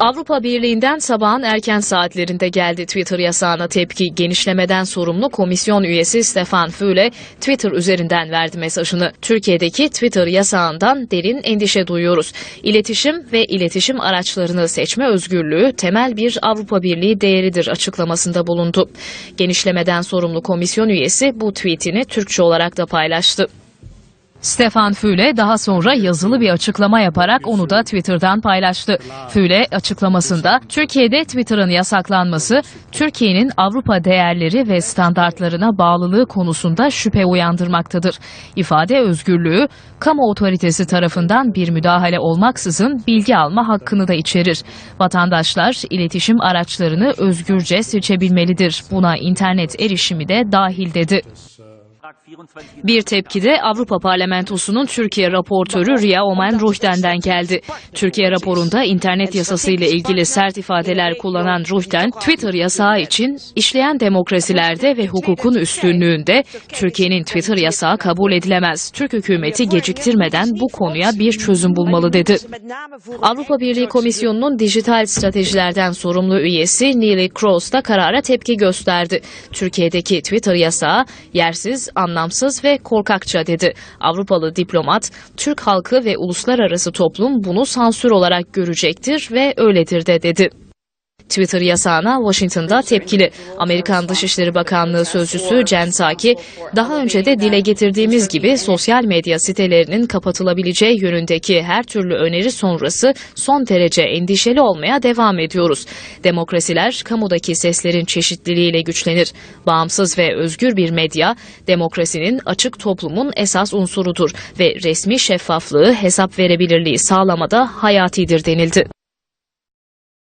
Avrupa Birliği'nden sabahın erken saatlerinde geldi Twitter yasağına tepki. Genişlemeden sorumlu komisyon üyesi Stefan Füle Twitter üzerinden verdi mesajını. Türkiye'deki Twitter yasağından derin endişe duyuyoruz. İletişim ve iletişim araçlarını seçme özgürlüğü temel bir Avrupa Birliği değeridir açıklamasında bulundu. Genişlemeden sorumlu komisyon üyesi bu tweetini Türkçe olarak da paylaştı. Stefan Füle daha sonra yazılı bir açıklama yaparak onu da Twitter'dan paylaştı. Füle açıklamasında Türkiye'de Twitter'ın yasaklanması Türkiye'nin Avrupa değerleri ve standartlarına bağlılığı konusunda şüphe uyandırmaktadır. İfade özgürlüğü kamu otoritesi tarafından bir müdahale olmaksızın bilgi alma hakkını da içerir. Vatandaşlar iletişim araçlarını özgürce seçebilmelidir. Buna internet erişimi de dahil dedi. Bir tepki de Avrupa Parlamentosu'nun Türkiye raportörü Riya Oman Ruhten'den geldi. Türkiye raporunda internet yasası ile ilgili sert ifadeler kullanan Ruhten, Twitter yasağı için işleyen demokrasilerde ve hukukun üstünlüğünde Türkiye'nin Twitter yasağı kabul edilemez. Türk hükümeti geciktirmeden bu konuya bir çözüm bulmalı dedi. Avrupa Birliği Komisyonu'nun dijital stratejilerden sorumlu üyesi Neelie Kroes da karara tepki gösterdi. Türkiye'deki Twitter yasağı yersiz, anlamsız ve korkakça dedi. Avrupalı diplomat, Türk halkı ve uluslararası toplum bunu sansür olarak görecektir ve öyledir de dedi. Twitter yasağına Washington'da tepkili. Amerikan Dışişleri Bakanlığı sözcüsü Jen Psaki, daha önce de dile getirdiğimiz gibi sosyal medya sitelerinin kapatılabileceği yönündeki her türlü öneri sonrası son derece endişeli olmaya devam ediyoruz. Demokrasiler kamudaki seslerin çeşitliliğiyle güçlenir. Bağımsız ve özgür bir medya, demokrasinin açık toplumun esas unsurudur ve resmi şeffaflığı, hesap verebilirliği sağlamada hayatidir denildi.